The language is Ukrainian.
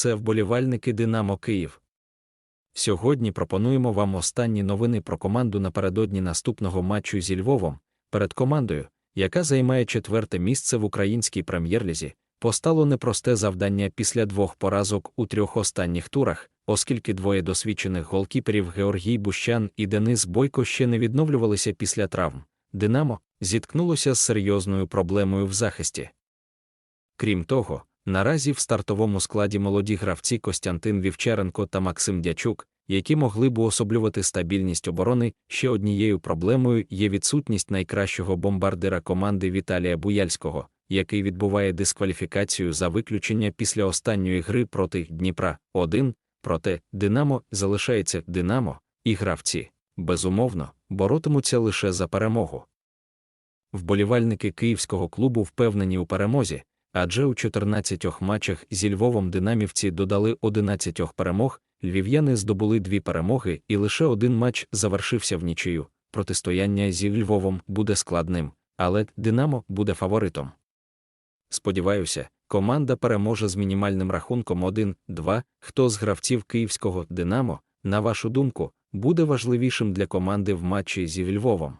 це вболівальники Динамо Київ. Сьогодні пропонуємо вам останні новини про команду напередодні наступного матчу зі Львовом. Перед командою, яка займає четверте місце в українській прем'єр-лізі, постало непросте завдання після двох поразок у трьох останніх турах, оскільки двоє досвідчених голкіперів Георгій Бущан і Денис Бойко ще не відновлювалися після травм. Динамо зіткнулося з серйозною проблемою в захисті. Крім того, наразі в стартовому складі молоді гравці Костянтин Вівчаренко та Максим Дячук, які могли б уособлювати стабільність оборони, ще однією проблемою є відсутність найкращого бомбардира команди Віталія Буяльського, який відбуває дискваліфікацію за виключення після останньої гри проти Дніпра 1, проте Динамо залишається Динамо, і гравці, безумовно, боротимуться лише за перемогу. Вболівальники київського клубу впевнені у перемозі, адже у 14 матчах зі Львовом динамівці додали 11 перемог, львів'яни здобули дві перемоги, і лише один матч завершився в нічию. Протистояння зі Львовом буде складним, але Динамо буде фаворитом. Сподіваюся, команда переможе з мінімальним рахунком 1-2. Хто з гравців київського Динамо, на вашу думку, буде важливішим для команди в матчі зі Львовом?